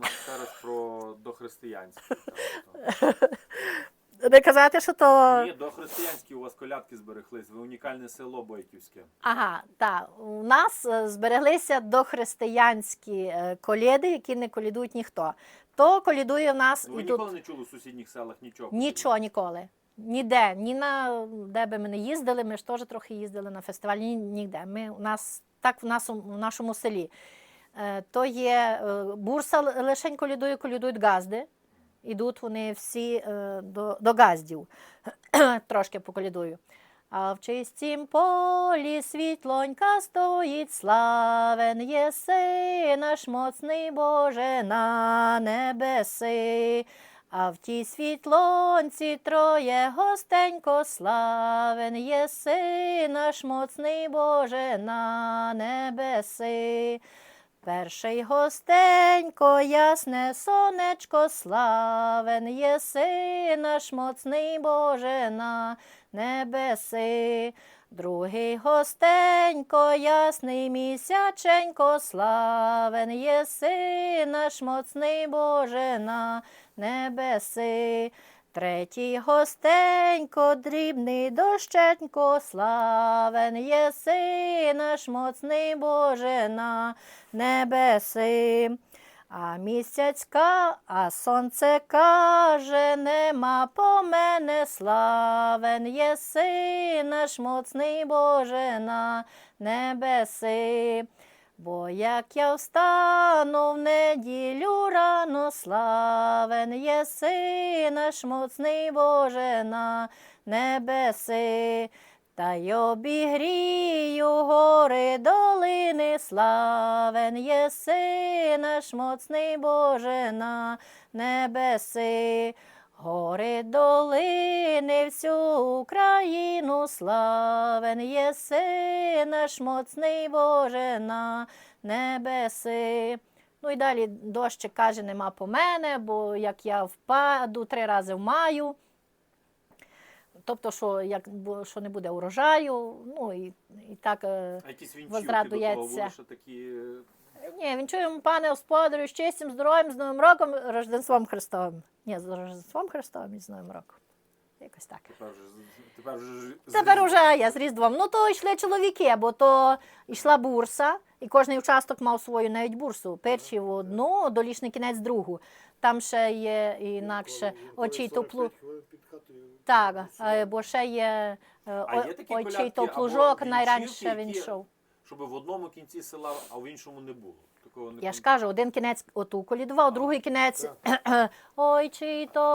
ну зараз про дохристиянські. Не казати, що то. Ні, дохристиянські у вас колядки збереглись. Ви унікальне село Бойківське. Ага, так. У нас е, збереглися дохристиянські е, колєди, які не колядують ніхто. То колядує в нас Ну, ви і тут ніколи не чули в сусідніх селах нічого. нічого ніколи. Ніде, ні на де би ми не їздили, ми ж теж трохи їздили на фестиваль, ні, ніде. Ми у нас так в нас в нашому селі. Е, то є е, бурса лишень колядує, колядують газди. Ідуть вони всі е, до, до газдів. Трошки поколядую. А в чистім полі світлонька стоїть, славен єси наш моцний Боже на небеси. А в тій світлонці троє гостенько славен єси наш моцний Боже на небеси. Перший гостенько, ясне сонечко, славен єси наш моцний Боже на небеси. Другий гостенько, ясний місяченько, славен єси наш моцний Боже на небеси. Третій гостенько, дрібний дощенько, славен єси наш моцний Боже на небеси. А місяцька, а сонце каже, нема по мене славен єси наш моцний Боже на небеси. Бо як я встану в неділю рано, славен єси наш моцний Боже на небеси. Та й обігрію гори долини, славен єси наш моцний Боже на небеси. Гори долини всю Україну, славен єси наш моцний Боже на небеси. Ну і далі дощик каже, нема по мене, бо як я впаду три рази в маю. Тобто, що як що не буде урожаю, ну і, і так. е, Ні, він чуємо, пане господарю, з чистим здоров'ям, з Новим роком, Рождеством Христовим. Ні, з Рождеством Христовим і з Новим роком. Якось так. Тепер вже тепер вже Тепер уже я з Різдвом. Ну то йшли чоловіки, бо то йшла бурса, і кожний участок мав свою навіть бурсу. Перші в одну, долішний кінець другу. Там ще є інакше очій то плу. Так, е, бо ще є е, А є такі очій колядки то або плужок, вінчівки, найраніше він які- йшов. Щоб в одному кінці села, а в іншому не було. Такого не Я ж кажу, один кінець оту колідував, другий кінець ой, чи то